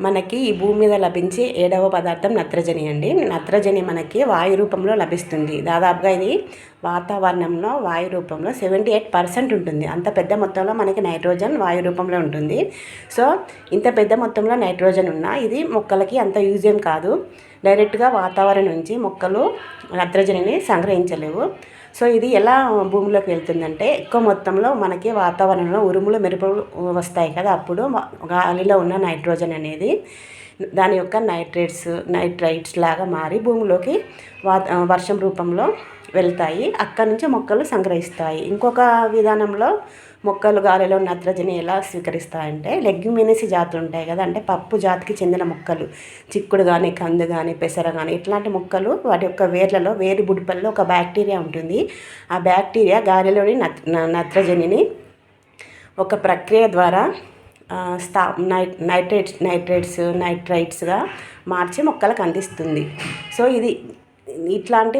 మనకి ఈ భూమి మీద లభించే ఏడవ పదార్థం నత్రజని అండి. నత్రజని మనకి వాయు రూపంలో లభిస్తుంది. దాదాపుగా ఇది వాతావరణంలో వాయు రూపంలో సెవెంటీ ఎయిట్ పర్సెంట్ ఉంటుంది. అంత పెద్ద మొత్తంలో మనకి నైట్రోజన్ వాయు రూపంలో ఉంటుంది. సో ఇంత పెద్ద మొత్తంలో నైట్రోజన్ ఉన్నా ఇది మొక్కలకి అంత యూజ్ ఏం కాదు. డైరెక్ట్గా వాతావరణం నుంచి మొక్కలు నత్రజనిని సంగ్రహించలేవు. సో ఇది ఎలా భూమిలోకి వెళ్తుందంటే ఎక్కువ మొత్తంలో మనకి వాతావరణంలో ఉరుములు మెరుపులు వస్తాయి కదా అప్పుడు గాలిలో ఉన్న నైట్రోజన్ అనేది దాని యొక్క నైట్రేట్స్ నైట్రైట్స్ లాగా మారి భూమిలోకి వా వర్షం రూపంలో వెళ్తాయి. అక్కడి నుంచి మొక్కలు సంగ్రహిస్తాయి. ఇంకొక విధానంలో మొక్కలు గాలిలో నత్రజని ఎలా స్వీకరిస్తాయంటే లెగ్యుమినేసి జాతులు ఉంటాయి కదా అంటే పప్పు జాతికి చెందిన మొక్కలు. చిక్కుడు కానీ కందు కానీ పెసర కానీ ఇట్లాంటి మొక్కలు వాటి యొక్క వేర్లలో వేరు బుడిపల్లో ఒక బ్యాక్టీరియా ఉంటుంది. ఆ బ్యాక్టీరియా గాలిలోని నత్రజనిని ఒక ప్రక్రియ ద్వారా స్థా నైట్ నైట్రేట్స్ నైట్రేట్స్ నైట్రైట్స్గా మార్చి మొక్కలకు అందిస్తుంది. సో ఇది ఇట్లాంటి